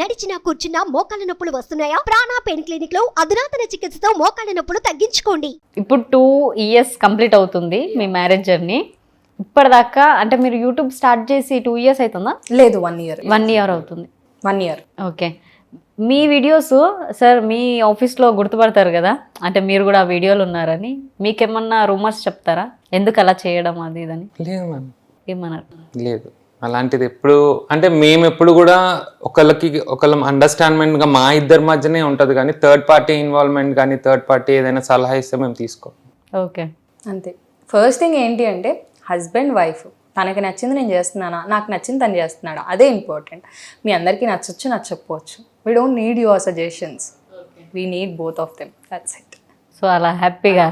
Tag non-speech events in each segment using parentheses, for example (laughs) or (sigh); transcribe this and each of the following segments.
నడిచినా కూర్చున్నా మోకాళ్ళ నొప్పులు వస్తున్నాయా? ప్రాణా పెయిన్ క్లినిక్లో అధునాతన చికిత్సతో మోకాళ్ళ నొప్పులు తగ్గించుకోండి. ఇప్పుడు టూ ఇయర్స్ కంప్లీట్ అవుతుంది మీ మ్యారేజ్ జర్నీ. ఇప్పటిదాకా అంటే మీరు యూట్యూబ్ స్టార్ట్ చేసి టూ ఇయర్స్ అవుతుందా? లేదు వన్ ఇయర్ వన్ ఇయర్ అవుతుంది. వన్ ఇయర్ ఓకే మీ వీడియోస్ సార్ మీ ఆఫీస్లో గుర్తుపడతారు కదా? అంటే మీరు కూడా ఆ వీడియోలు ఉన్నారని. మీకేమన్నా రూమర్స్ చెప్తారా? ఎందుకు అలా చేయడం అది ఇదని లేదు మ్యామ్ ఏమన్నారు? లేదు. అలాంటిది ఎప్పుడు అంటే మేము ఎప్పుడు కూడా ఒకళ్ళకి ఒకళ్ళ అండర్స్టాండ్మెంట్గా మా ఇద్దరి మధ్యనే ఉంటది కానీ థర్డ్ పార్టీ ఇన్వాల్వ్మెంట్ కానీ థర్డ్ పార్టీ ఏదైనా సలహా ఇస్తే మేము తీసుకోం. ఓకే. అంతే. ఫస్ట్ థింగ్ ఏంటి అంటే హస్బెండ్ వైఫ్ తనకి నచ్చింది నేను చేస్తున్నానా? నాకు నచ్చింది తను చేస్తున్నాడా? అదే ఇంపార్టెంట్ మీ అందరికీ నచ్చొచ్చు నచ్చకపోవచ్చు. We don't need your suggestions we need both of them that's it so అలా హ్యాపీగా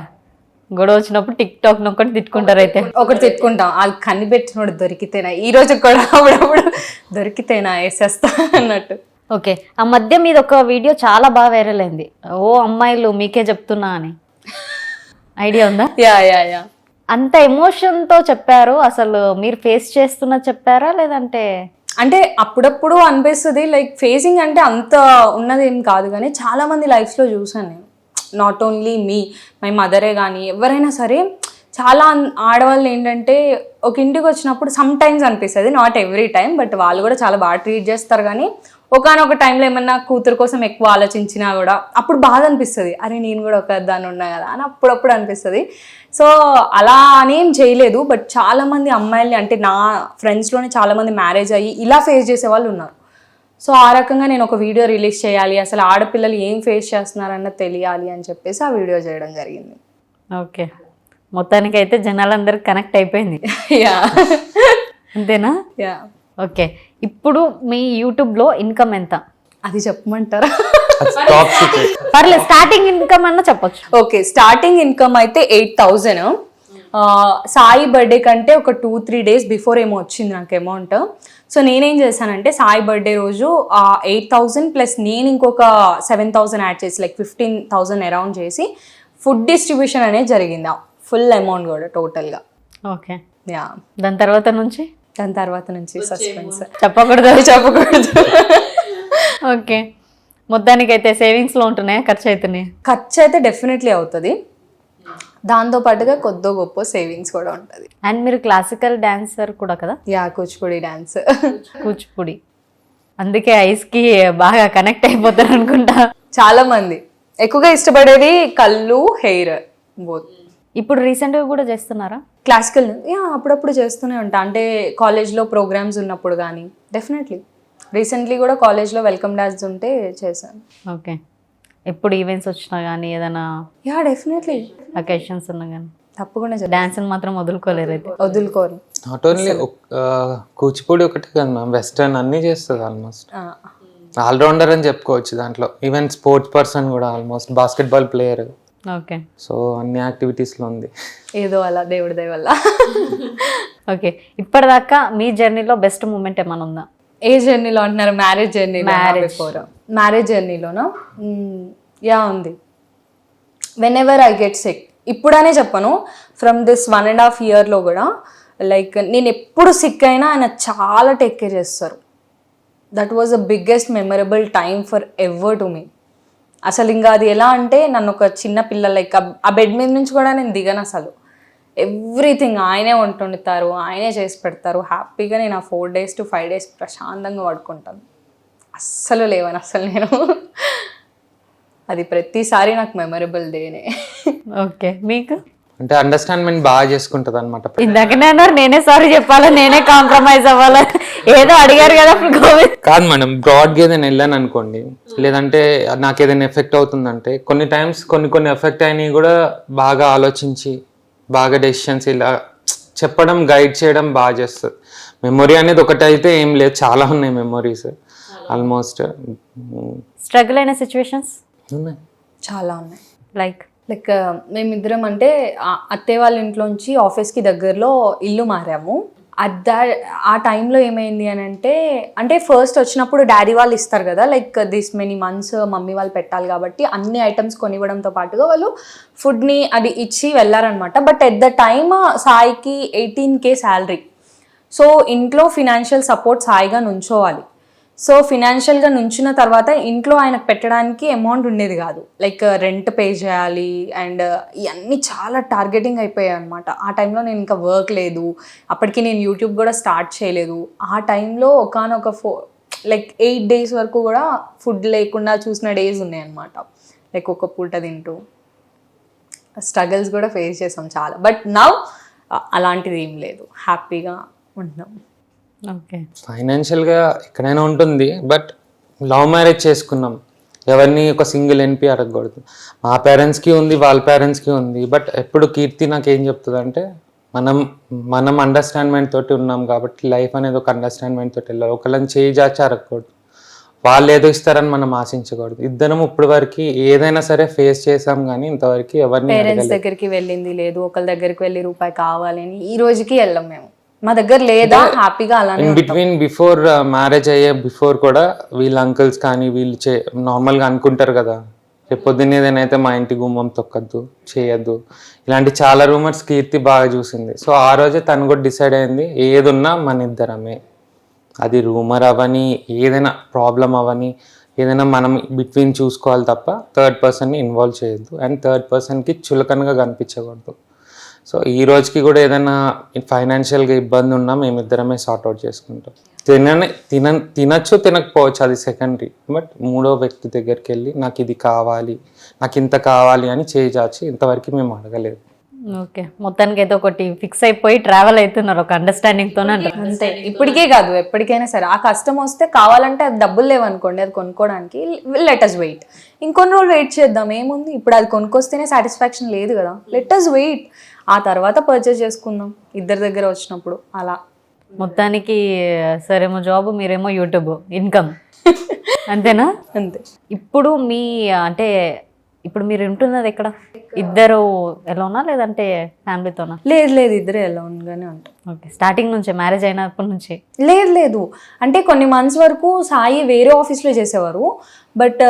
గొడవ వచ్చినప్పుడు టిక్ టాక్ నొక్కటి తిట్టుకుంటారు అయితే. ఒకటి తిట్టుకుంటాం. వాళ్ళు కనిపెట్టినోడు దొరికితేనా. ఈ రోజు కూడా అప్పుడప్పుడు దొరికితేనా వేసేస్తా అన్నట్టు. ఓకే. ఆ మధ్య మీద ఒక వీడియో చాలా బాగా వైరల్ అయింది. ఓ అమ్మాయిలు మీకే చెప్తున్నా అని. ఐడియా ఉందా? Yeah yeah yeah. అంత ఎమోషన్తో చెప్పారు. అసలు మీరు ఫేస్ చేస్తున్న చెప్పారా? లేదంటే అంటే అప్పుడప్పుడు అనిపిస్తుంది. లైక్ ఫేసింగ్ అంటే అంత ఉన్నది ఏం కాదు. కానీ చాలా మంది లైఫ్లో చూసాను నేను. నాట్ ఓన్లీ మీ మై మదరే కానీ ఎవరైనా సరే చాలా ఆడవాళ్ళు ఏంటంటే ఒక ఇంటికి వచ్చినప్పుడు సమ్ టైమ్స్ అనిపిస్తుంది నాట్ ఎవ్రీ టైం బట్ వాళ్ళు కూడా చాలా బాగా ట్రీట్ చేస్తారు కానీ ఒకనొక టైంలో ఏమన్నా కూతురు కోసం ఎక్కువ ఆలోచించినా కూడా అప్పుడు బాధ అనిపిస్తుంది. అరే నేను కూడా ఒక దాన్ని ఉన్నా కదా అని అప్పుడప్పుడు అనిపిస్తుంది. సో అలా అనేం చేయలేదు బట్ చాలామంది అమ్మాయిలు అమ్మాయిల్ని అంటే నా ఫ్రెండ్స్లోనే చాలామంది మ్యారేజ్ అయ్యి ఇలా ఫేస్ చేసే వాళ్ళు ఉన్నారు. సో ఆ రకంగా నేను ఒక వీడియో రిలీజ్ చేయాలి. అసలు ఆడపిల్లలు ఏం ఫేస్ చేస్తున్నారన్నది తెలియాలి అని చెప్పేసి ఆ వీడియో చేయడం జరిగింది. ఓకే. మొత్తానికి అయితే జనాలందరూ కనెక్ట్ అయిపోయింది. యా. అంతేనా? యా. ఓకే. ఇప్పుడు మీ యూట్యూబ్లో ఇన్కమ్ ఎంత? అది చెప్పమంటారా? పర్లేదు స్టార్టింగ్ ఇన్కమ్ అన్న చెప్పొచ్చు. ఓకే స్టార్టింగ్ ఇన్కమ్ అయితే ఎయిట్ థౌజండ్. సాయి బర్త్డే కంటే ఒక టూ త్రీ డేస్ బిఫోర్ ఏమో వచ్చింది నాకు అమౌంట్ సో నేనేం చేశానంటే సాయి బర్త్డే రోజు ఆ ఎయిట్ థౌజండ్ ప్లస్ నేను ఇంకొక సెవెన్ థౌజండ్ యాడ్ చేసి లైక్ ఫిఫ్టీన్ థౌజండ్ అరౌండ్ చేసి ఫుడ్ డిస్ట్రిబ్యూషన్ అనేది జరిగింది. ఫుల్ అమౌంట్ కూడా టోటల్గా ఓకే. యా దాని తర్వాత నుంచి? దాని తర్వాత నుంచి సస్పెన్స్ చెప్పకూడదు. (laughs) చెప్పకూడదు. ఓకే. మొత్తానికి అయితే సేవింగ్స్లో ఉంటున్నాయా? ఖర్చు అవుతున్నాయి ఖర్చు అయితే డెఫినెట్లీ అవుతుంది. దాంతో పాటుగా కొద్దో గొప్ప సేవింగ్స్ కూడా ఉంటుంది. అండ్ మీరు క్లాసికల్ డాన్సర్ కూడా కదా? Yeah Kuchipudi dance Kuchipudi. అందుకే ఐస్కి బాగా కనెక్ట్ అయిపోతారు అనుకుంటా. చాలా మంది. ఎక్కువగా ఇష్టపడేది కళ్ళు హెయిర్ బోత్ ఇప్పుడు రీసెంట్గా కూడా చేస్తున్నారా? క్లాసికల్ యా అప్పుడప్పుడు చేస్తూనే ఉంటా. అంటే కాలేజ్లో ప్రోగ్రామ్స్ ఉన్నప్పుడు కానీ డెఫినెట్లీ రీసెంట్లీ కూడా కాలేజ్లో వెల్కమ్ డాన్స్ ఉంటే చేశాను. ఓకే ఎప్పుడు ఈవెంట్స్ వచ్చినా కానీ ఏదైనా యా డెఫినెట్లీ అకేషన్స్ ఉన్నా కానీ తప్పకుండా. డాన్స్ని మాత్రం వదులుకోలేరు అయితే. వదులుకోరు. నాట్ ఓన్లీ కూచిపూడి ఒకటే కదా మ్యామ్ వెస్టర్న్ అన్నీ చేస్తుంది ఆల్మోస్ట్ ఆ, ఆల్రౌండర్ అని చెప్పుకోవచ్చు దాంట్లో. ఈవెన్ స్పోర్ట్స్ పర్సన్ కూడా almost basketball player okay so అన్ని యాక్టివిటీస్లో ఉంది. ఏదో అలా దేవుడి దయ వల్ల. (laughs) ఓకే ఇప్పటిదాకా మీ జర్నీలో బెస్ట్ మూమెంట్ ఏమైనా ఉందా? ఏ జర్నీలో అంటున్నారు? Marriage Marriage. బిఫోర్ మ్యారేజ్ జర్నీలోనా యా ఉంది. Whenever I get sick ఇప్పుడనే చెప్పను. From this one and half ఇయర్లో కూడా లైక్ నేను ఎప్పుడు సిక్ అయినా ఆయన చాలా టేక్ కేర్ చేస్తారు. That was the biggest memorable time forever to me అసలు ఇంకా అది ఎలా అంటే నన్ను ఒక చిన్న పిల్ల లైక్ ఆ బెడ్ మీద నుంచి కూడా నేను దిగను అసలు. ఎవ్రీథింగ్ ఆయనే వండుతారు ఆయనే చేసి పెడతారు. హ్యాపీగా నేను ఆ four days to five days ప్రశాంతంగా పడుకుంటాను. అస్సలు లేవని అసలు నేను. అది ప్రతిసారి నాకు మెమరబుల్ డేనే. ఓకే మీకు? అంటే అండర్స్టాండ్మెంట్ బాగా చేసుకుంటుంది అనమాట ఇందాకనే అన్నారు నేనే సారీ చెప్పాలా నేనే కాంప్రమైజ్ అవ్వాలా? ఏదో అడిగారు కదా కాదు మేడం బ్రాడ్గా ఏదైనా వెళ్ళాను అనుకోండి. లేదంటే నాకు ఏదైనా ఎఫెక్ట్ అవుతుందంటే కొన్ని టైమ్స్ కొన్ని కొన్ని ఎఫెక్ట్ అయినవి కూడా బాగా ఆలోచించి బాగా డెసిషన్స్ ఇలా చెప్పడం గైడ్ చేయడం బాగా చేస్తుంది. మెమొరీ అనేది ఒకటి అయితే ఏం లేదు చాలా ఉన్నాయి మెమొరీస్ ఆల్మోస్ట్ స్ట్రగుల్ అయిన సిచ్యువేషన్స్ ఉన్నాయి. చాలా ఉన్నాయి. లైక్ లైక్ మేమిద్దరం అంటే అత్తయ్య వాళ్ళ ఇంట్లోంచి ఆఫీస్కి దగ్గరలో ఇల్లు మారాము. అట్ దా ఆ టైంలో ఏమైంది అని అంటే అంటే ఫస్ట్ వచ్చినప్పుడు డాడీ వాళ్ళు ఇస్తారు కదా like this many months mummy వాళ్ళు పెట్టాలి కాబట్టి అన్ని ఐటమ్స్ కొనివ్వడంతో పాటుగా వాళ్ళు ఫుడ్ని అది ఇచ్చి వెళ్ళారనమాట బట్ ఎట్ ద టైమ్ సాయికి ఎయిటీన్ కే శాలరీ సో ఇంట్లో ఫినాన్షియల్ సపోర్ట్ సాయిగా నుంచోవాలి. సో ఫినాన్షియల్గా నుంచిన తర్వాత ఇంట్లో ఆయనకు పెట్టడానికి అమౌంట్ ఉండేది కాదు. లైక్ రెంట్ పే చేయాలి అండ్ uh, ఇవన్నీ చాలా టార్గెటింగ్ అయిపోయాయి అనమాట ఆ టైంలో నేను ఇంకా వర్క్ లేదు. అప్పటికి నేను యూట్యూబ్ కూడా స్టార్ట్ చేయలేదు. ఆ టైంలో ఒకనొక ఫో లైక్ ఎయిట్ డేస్ వరకు కూడా ఫుడ్ లేకుండా చూసిన డేస్ ఉన్నాయి అనమాట లైక్ ఒక పూట తింటూ. స్ట్రగల్స్ కూడా ఫేస్ చేసాం చాలా. బట్ నవ్ uh, అలాంటిది ఏం లేదు. హ్యాపీగా ఉంటున్నాం ఫైనాన్షియల్గా ఎక్కడైనా ఉంటుంది బట్ లవ్ మ్యారేజ్ చేసుకున్నాం. ఎవరిని ఒక సింగిల్ ఎన్పి అడగకూడదు మా పేరెంట్స్కి ఉంది వాళ్ళ పేరెంట్స్కి ఉంది బట్ ఎప్పుడు కీర్తి నాకు ఏం చెప్తుంది అంటే మనం మనం అండర్స్టాండ్మెంట్ తోటి ఉన్నాం కాబట్టి లైఫ్ అనేది ఒక అండర్స్టాండ్మెంట్ తోటి వెళ్ళాలి. ఒకళ్ళని చేయి జాచి అడగకూడదు వాళ్ళు ఏదో ఇస్తారని మనం ఆశించకూడదు. ఇద్దరం ఇప్పుడు వరకు ఏదైనా సరే ఫేస్ చేసాం కానీ ఇంతవరకు ఎవరిని పేరెంట్స్. దగ్గరికి వెళ్ళింది లేదు ఒకళ్ళ దగ్గరికి వెళ్ళి రూపాయి కావాలని ఈ రోజుకి వెళ్ళాం మేము. మా దగ్గర లేదా? హ్యాపీగా అలానే ఇన్ బిట్వీన్ బిఫోర్ మ్యారేజ్ అయ్యే బిఫోర్ కూడా వీళ్ళ అంకుల్స్ కానీ వీళ్ళు చే నార్మల్గా అనుకుంటారు కదా. రేపు పొద్దున్న ఏదైనా అయితే మా ఇంటి గుమ్మం తొక్కద్దు చేయొద్దు. ఇలాంటి చాలా రూమర్స్ కీర్తి బాగా చూసింది. సో ఆ రోజే తను కూడా డిసైడ్ అయింది ఏదున్నా మన ఇద్దరమే. అది రూమర్ అవని ఏదైనా ప్రాబ్లం అవని ఏదైనా మనం బిట్వీన్ చూసుకోవాలి తప్ప థర్డ్ పర్సన్ని ఇన్వాల్వ్ చేయొద్దు. అండ్ థర్డ్ పర్సన్కి చులకనగా కనిపించకూడదు. సో ఈ రోజుకి కూడా ఏదైనా ఫైనాన్షియల్గా ఇబ్బంది ఉన్నా మేమిద్దరమే సార్ట్ అవుట్ చేసుకుంటాం. తినని తిన తినచ్చు తినకపోవచ్చు అది సెకండరీ బట్ మూడో వ్యక్తి దగ్గరికి వెళ్ళి నాకు ఇది కావాలి నాకు ఇంత కావాలి అని చేయి చాచి ఇంతవరకు మేము అడగలేదు. ఓకే. మొత్తానికి అయితే ఒకటి ఫిక్స్ అయిపోయి ట్రావెల్ అవుతున్నారు ఒక అండర్స్టాండింగ్ తోనే అంటారు అంతే. ఇప్పటికే కాదు ఎప్పటికైనా సరే. ఆ కష్టం వస్తే కావాలంటే అది డబ్బులు లేవనుకోండి అది కొనుక్కోవడానికి లెటస్ వెయిట్ ఇంకొన్ని రోజులు వెయిట్ చేద్దాం ఏముంది? ఇప్పుడు అది కొనుక్కొస్తేనే సాటిస్ఫాక్షన్ లేదు కదా. లెటస్ వెయిట్ ఆ తర్వాత పర్చేస్ చేసుకుందాం. ఇద్దరి దగ్గర వచ్చినప్పుడు అలా. మొత్తానికి సరేమో జాబ్ మీరేమో యూట్యూబ్ ఇన్కమ్ (laughs) అంతేనా? అంతే. ఇప్పుడు మీ అంటే ఇప్పుడు మీరు ఉంటున్నది ఎక్కడ? ఇద్దరు ఎలానా లేదంటే ఫ్యామిలీతోనా? లేదు లేదు ఇద్దరే ఎలా ఉండగానే ఉంటాం. ఓకే స్టార్టింగ్ నుంచే మ్యారేజ్ అయినప్పటి నుంచి? లేదు లేదు. అంటే కొన్ని మంత్స్ వరకు సాయి వేరే ఆఫీస్లో చేసేవారు. బట్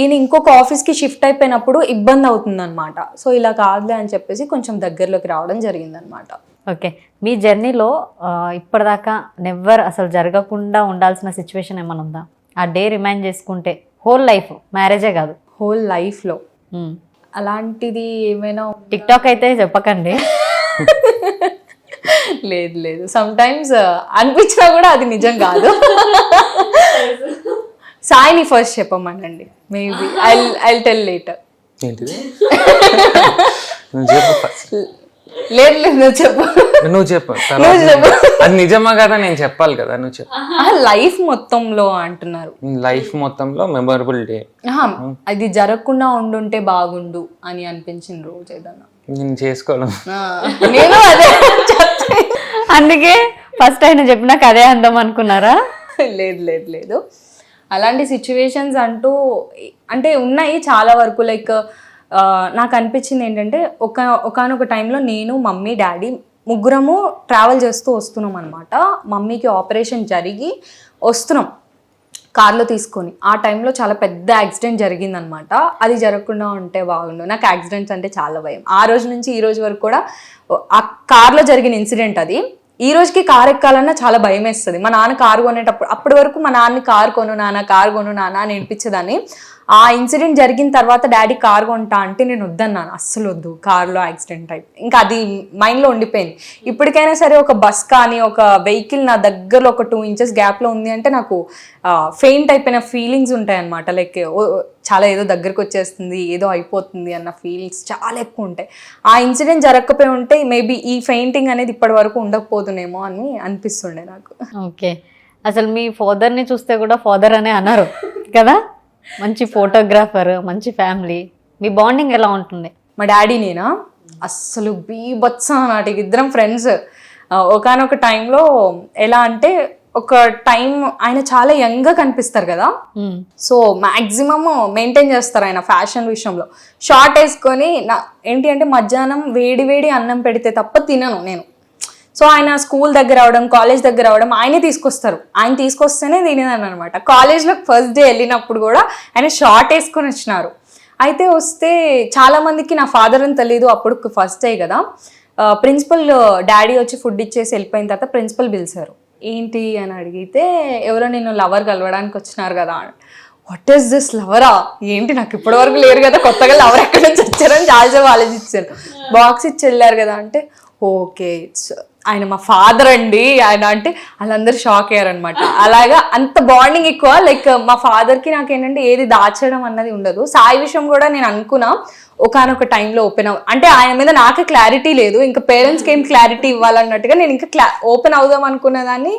ఈయన ఇంకొక ఆఫీస్కి షిఫ్ట్ అయిపోయినప్పుడు ఇబ్బంది అవుతుందన్నమాట. సో ఇలా కాదులే అని చెప్పేసి కొంచెం దగ్గరలోకి రావడం జరిగిందనమాట ఓకే మీ జర్నీలో ఇప్పటిదాకా నెవ్వర్ అసలు జరగకుండా ఉండాల్సిన సిచ్యువేషన్ ఏమైనా ఉందా? ఆ డే రిమైండ్ చేసుకుంటే హోల్ లైఫ్ మ్యారేజే కాదు. హోల్ లైఫ్లో అలాంటిది ఏమైనా టిక్ టాక్ అయితే చెప్పకండి. (laughs) లేదు లేదు. సమ్ టైమ్స్ అనిపించినా కూడా అది నిజం కాదు. (laughs) సాయిని ఫస్ట్ చెప్పమనండి. Maybe I I tell later. లేదు లేదు నువ్వు చెప్పు. నువ్వు చెప్పు. అది నిజమా కదా నేను చెప్పాలి కదా నువ్వు చెప్పు. లైఫ్ మొత్తంలో అంటున్నారు. లైఫ్ మొత్తంలో మెమొరబుల్ డే. అది జరగకుండా ఉండుంటే బాగుండు అని అనిపించిన రోజు ఏదన్నా. నేను చేసుకోవడం నేను అదే అందుకే ఫస్ట్ ఆయన చెప్పినాక అదే అందం అనుకున్నారా? లేదు లేదు లేదు. అలాంటి సిచ్యువేషన్స్ అంటూ అంటే ఉన్నాయి చాలా వరకు. లైక్ నాకు అనిపించింది ఏంటంటే ఒక ఒకనొక టైంలో నేను మమ్మీ డాడీ ముగ్గురము ట్రావెల్ చేస్తూ వస్తున్నాం అనమాట మమ్మీకి ఆపరేషన్ జరిగి వస్తున్నాం కార్లో తీసుకొని. ఆ టైంలో చాలా పెద్ద యాక్సిడెంట్ జరిగిందనమాట అది జరగకుండా ఉంటే బాగుండు. నాకు యాక్సిడెంట్స్ అంటే చాలా భయం. ఆ రోజు నుంచి ఈ రోజు వరకు కూడా ఆ కార్లో జరిగిన ఇన్సిడెంట్ అది. ఈ రోజుకి కార్ ఎక్కాలన్నా చాలా భయం వేస్తుంది. మా నాన్న కారు కొనేటప్పుడు అప్పటి వరకు మా నాన్న కారు కొను నాన్న కారు కొను నాన్న అని నేర్పించేదాన్ని ఆ ఇన్సిడెంట్ జరిగిన తర్వాత డాడీ కార్ కొంటా అంటే నేను వద్దన్నాను. అస్సలు వద్దు కార్లో యాక్సిడెంట్ అయి ఇంకా అది మైండ్లో ఉండిపోయింది. ఇప్పటికైనా సరే ఒక బస్ కానీ ఒక వెహికల్ నా దగ్గరలో ఒక టూ ఇంచెస్ గ్యాప్లో ఉంది అంటే నాకు ఫెయింట్ అయిపోయిన ఫీలింగ్స్ ఉంటాయన్నమాట. లైక్ చాలా ఏదో దగ్గరకు వచ్చేస్తుంది ఏదో అయిపోతుంది అన్న ఫీలింగ్స్ చాలా ఎక్కువ ఉంటాయి. ఆ ఇన్సిడెంట్ జరగకపోయి ఉంటే మేబీ ఈ ఫెయింటింగ్ అనేది ఇప్పటి వరకు ఉండకపోతునేమో అని అనిపిస్తుండే నాకు. ఓకే. అసలు మీ ఫాదర్ని చూస్తే కూడా ఫాదర్ అనే అన్నారు కదా? మంచి ఫోటోగ్రాఫర్ మంచి ఫ్యామిలీ మీ బాండింగ్ ఎలా ఉంటుంది? మా డాడీ నేనా? అస్సలు బీభత్స నాటికి ఇద్దరం ఫ్రెండ్స్ ఒకనొక టైంలో ఎలా అంటే ఒక టైం ఆయన చాలా యంగ్గా కనిపిస్తారు కదా. సో మ్యాక్సిమమ్ మెయింటైన్ చేస్తారు ఆయన ఫ్యాషన్ విషయంలో. షార్ట్ వేసుకొని నా ఏంటి అంటే మధ్యాహ్నం వేడి వేడి అన్నం పెడితే తప్ప తినను నేను. సో ఆయన స్కూల్ దగ్గర అవడం కాలేజ్ దగ్గర అవడం ఆయనే తీసుకొస్తారు. ఆయన తీసుకొస్తేనే తినేదాన్ని అనమాట కాలేజ్లో ఫస్ట్ డే వెళ్ళినప్పుడు కూడా ఆయన షార్ట్ వేసుకొని వచ్చినారు. అయితే వస్తే చాలామందికి నా ఫాదర్ అని తెలియదు అప్పుడు ఫస్ట్ డే కదా. ప్రిన్సిపల్ డాడీ వచ్చి ఫుడ్ ఇచ్చేసి వెళ్ళిపోయిన తర్వాత ప్రిన్సిపల్ పిలిచారు. ఏంటి? అని అడిగితే ఎవరో నేను లవర్ కలవడానికి వచ్చినారు కదా. వాట్ ఈస్ దిస్ లవరా ఏంటి? నాకు ఇప్పటివరకు లేరు కదా కొత్తగా లవర్ ఎక్కడి నుంచి వచ్చారని చాలాసేపు ఆలోచించాను బాక్స్ ఇచ్చి వెళ్ళారు కదా అంటే ఓకే ఇట్స్ ఆయన మా ఫాదర్ అండి. ఆయన అంటే వాళ్ళందరూ షాక్ అయ్యారనమాట అలాగా అంత బాండింగ్ ఎక్కువ. లైక్ మా ఫాదర్కి నాకు ఏంటంటే ఏది దాచడం అన్నది ఉండదు. సాయి విషయం కూడా నేను అనుకున్నా. ఒకనొక టైంలో ఓపెన్ అవ్ అంటే ఆయన మీద నాకే క్లారిటీ లేదు. ఇంకా పేరెంట్స్కి ఏం క్లారిటీ ఇవ్వాలన్నట్టుగా నేను ఇంకా క్లా ఓపెన్ అవుదాం అనుకున్న దాన్ని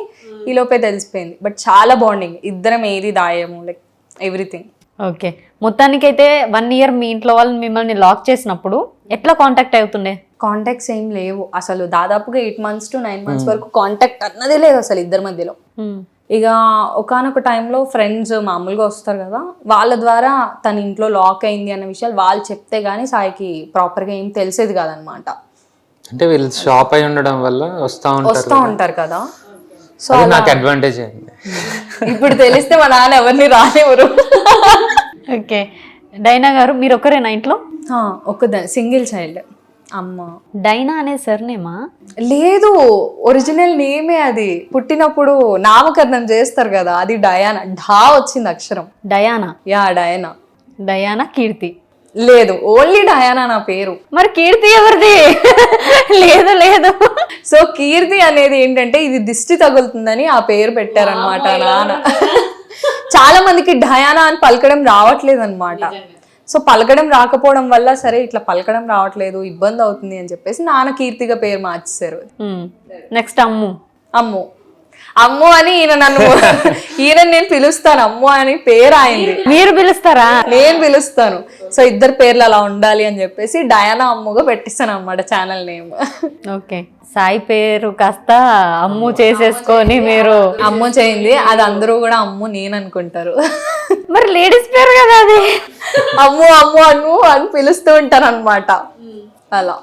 ఈ లోపే తెలిసిపోయింది. బట్ చాలా బాండింగ్ ఇద్దరం ఏది దాయము. లైక్ ఎవ్రీథింగ్ ఓకే మొత్తానికైతే వన్ ఇయర్ మీ ఇంట్లో వాళ్ళు మిమ్మల్ని లాక్ చేసినప్పుడు ఎట్లా కాంటాక్ట్ అవుతుండే? కాంటాక్ట్స్ ఏం లేవు. అసలు దాదాపుగా eight months to nine months వరకు కాంటాక్ట్ అన్నదే లేదు అసలు ఇద్దరి మధ్యలో. ఇక ఒకనొక టైంలో ఫ్రెండ్స్ మామూలుగా వస్తారు కదా వాళ్ళ ద్వారా తన ఇంట్లో లాక్ అయింది అన్న విషయాలు వాళ్ళు చెప్తే గానీ సాయికి ప్రాపర్గా ఏం తెలిసేది కాదనమాట. అంటే వీళ్ళు షాప్ అయి ఉండడం వల్ల వస్తూ ఉంటారు వస్తూ ఉంటారు కదా. సో అది నాకు అడ్వాంటేజ్ అయింది. (laughs) ఇప్పుడు తెలిస్తే మా నాన్న ఎవరిని రానివ్వరు. (laughs) ఓకే డైనా గారు మీరు ఒకరేనా ఇంట్లో? ఆ, ఒక్కదాని సింగిల్ చైల్డ్. అమ్మ. డైనా అనే సర్నేమా లేదు ఒరిజినల్ నేమే అది. పుట్టినప్పుడు నామకరణం చేస్తారు కదా అది డయానా. ఢా వచ్చింది అక్షరం. Diana? Yeah Diana. Diana Keerthi. లేదు ఓన్లీ డయానా నా పేరు. మరి కీర్తి ఎవరిది? లేదు లేదు. సో కీర్తి అనేది ఏంటంటే ఇది దిష్టి తగులుతుందని ఆ పేరు పెట్టారనమాట నాన్న. చాలా మందికి డయానా అని పలకడం రావట్లేదు అనమాట సో పలకడం రాకపోవడం వల్ల సరే ఇట్లా పలకడం రావట్లేదు ఇబ్బంది అవుతుంది అని చెప్పేసి నాన్న కీర్తిగా పేరు మార్చేశారు. నెక్స్ట్ అమ్ము. అమ్ము. అమ్ము అని ఈయన నన్ను (laughs) ఈయన నేను పిలుస్తాను అమ్ము అని పేరు అయింది మీరు పిలుస్తారా? నేను పిలుస్తాను. సో ఇద్దరు పేర్లు అలా ఉండాలి అని చెప్పేసి డయానా అమ్ముగా పెట్టిస్తాను అనమాట ఛానల్ నేమ్ ఓకే. సాయి పేరు కాస్త అమ్ము చేసేసుకొని మీరు అమ్ము చేయింది అది అందరూ కూడా అమ్ము నేను అనుకుంటారు. మరి లేడీస్ పేరు కదా అది? అమ్ము అమ్ము అను అని పిలుస్తూ ఉంటాను అనమాట అలా.